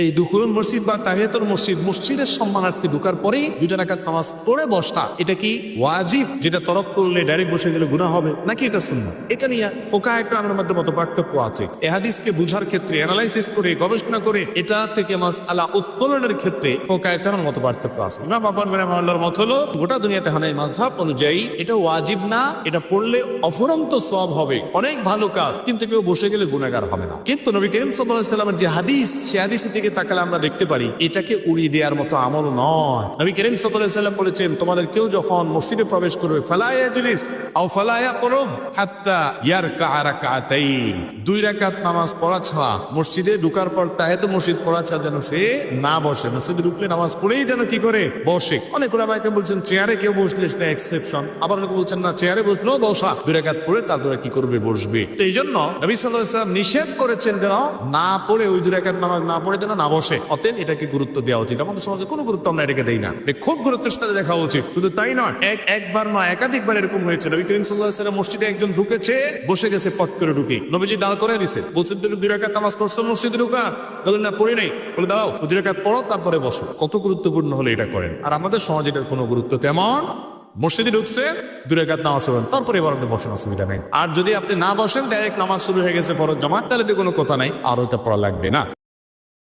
এই দুকুরুন মসজিদ বা তাহিয়াতুল মসজিদ মসজিদের সম্মানার্থে ঢুকার পরেই দুইটা রাকাত নামাজ পড়ে বসা এটা কি? ওয়াজিব যেটা তরক করলে ডাইরেক্ট বসে গেলে গুনাহ হবে। নাকি এটা শুননা এটা নিয়ে ফোকা একটা আমার মধ্যে মত পার্থক্য আছে। এ হাদিসকে বুঝার ক্ষেত্রে অ্যানালাইসিস করে গবেষণা করে এটা থেকে মাস আলা উত্তোলনের ক্ষেত্রে ফোকা একটা আমার মত পার্থক্য আছে। ইমাম আব্বান মেরা মহল্লার মত হলো গোটা দুনিয়াতে হানাই মাঝহাব অনুযায়ী এটা ওয়াজিব না এটা পড়লে অফুরন্ত সব হবে। অনেক ভালো কাজ কিন্তু কেউ বসে গেলে গুণাগার হবে না। কিন্তু নবী করিম সাল্লাল্লাহু আলাইহি সাল্লামের যে হাদিস সে হাদিসের দিকে তাকালে আমরা দেখতে পারি, এটাকে উড়িয়ে দেওয়ার মতো আমল নয়। নবী করিম সাল্লাম বলেছেন, তোমাদের কেউ যখন মসজিদে প্রবেশ করবে, ফালা ইয়াজলিস আও ফালা ইয়াকুম হাত্তা ইয়ারকা রাকাতাইন দুই রাকাত নামাজ পড়া মসজিদে ঢুকার পর তাহিয়াতুল মসজিদ পড়া যেন সে না বসে। মসজিদে ঢুকলে নামাজ পড়েই যেন কি করে? বসে। অনেক ওলামাইকে বলছেন, চেয়ারে কেউ বসলে সেটা এক্সেপশন আবার অনেকে বলছেন, না, চেয়ারে বসলেও বসা। দুই রাকাত পড়ে তারপরে কি করবে? বসবে। তো এই জন্য নবী সাল্লাম নিষেধ করেছেন যেন না পড়ে, ওই দুই রাকাত নামাজ না পড়ে যেন না বসে। অতএব এটাকে গুরুত্ব দেওয়া উচিত। আমাদের সমাজে কোনো গুরুত্ব আমরা এটাকে দেই না। খুব গুরুত্বের সাথে দেখা উচিত। শুধু তাই নয়, এক, একবার নয়, একাধিকবার এরকম হয়েছে। নবী করিম সাল্লাম মসজিদে একজন ঢুকেছে, বসে গেছে, পট করে ঢুকে। নবীজি দাঁড় করে দিছে। বলছেন তুমি দুই রাকাত নামাজ করছ মসজিদে ঢুকা? বললেন না, পড়ি নাই। বলে, দাও, দুই রাকাত পড়ো, তারপরে বসো। কত গুরুত্বপূর্ণ হলে এটা করেন। আর আমাদের সমাজে এটার কোনো গুরুত্ব তেমন মসজিদে ঢুকছে দূরে একাত নামাজ পড়বেন তারপরে এবার আপনি বসেন অসুবিধা নেই। আর যদি আপনি না বসেন, ডাইরেক্ট নামাজ শুরু হয়ে গেছে ফরজ জমা তাহলে তো কোনো কথা নাই। আর ওইটা পড়া লাগবে না।